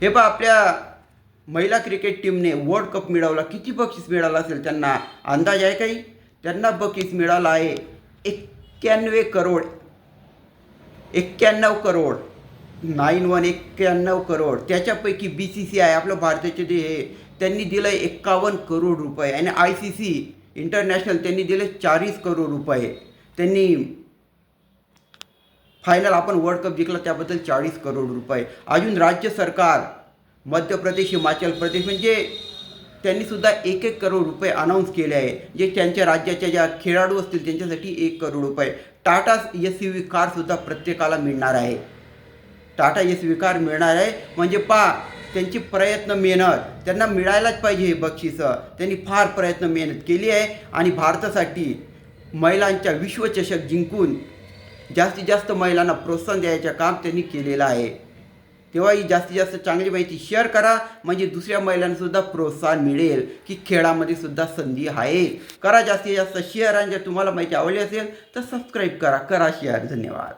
हे पहा आपल्या महिला क्रिकेट टीमने वर्ल्ड कप मिळवला. किती बक्षीस मिळालं असेल त्यांना? अंदाज आहे काही? त्यांना बक्षीस मिळालं आहे एक्क्याण्णवे करोड. एक्क्याण्णव करोड. नाईन वन एक्क्याण्णव करोड. त्याच्यापैकी बी सी सी आय आपलं भारताचे जे हे त्यांनी दिलं आहे एक्कावन्न करोड रुपये. आणि आय सी सी इंटरनॅशनल त्यांनी दिले चाळीस करोड रुपये. त्यांनी फायनल आपण वर्ल्ड कप जिंकला त्याबद्दल चाळीस करोड रुपये. अजून राज्य सरकार मध्य प्रदेश हिमाचल प्रदेश म्हणजे त्यांनी सुद्धा एक एक करोड रुपये अनाऊन्स केले आहे. जे त्यांच्या राज्याच्या ज्या खेळाडू असतील त्यांच्यासाठी एक करोड रुपये. टाटा एस यू व्ही कारसुद्धा प्रत्येकाला मिळणार आहे. टाटा एस कार मिळणार आहे. म्हणजे पा त्यांची प्रयत्न मेहनत त्यांना मिळायलाच पाहिजे हे बक्षिसं. त्यांनी फार प्रयत्न मेहनत केली आहे. आणि भारतासाठी महिलांच्या विश्वचषक जिंकून जास्तीत जास्त महिलांना प्रोत्साहन द्यायचं काम त्यांनी केलेलं आहे. तेव्हा ही जास्तीत जास्त चांगली माहिती शेअर करा म्हणजे दुसऱ्या महिलांनासुद्धा प्रोत्साहन मिळेल की खेळामध्ये सुद्धा संधी आहे. करा जास्तीत जास्त शेअर आणि जर तुम्हाला माहिती आवडली असेल तर सबस्क्राईब करा. करा शेअर धन्यवाद.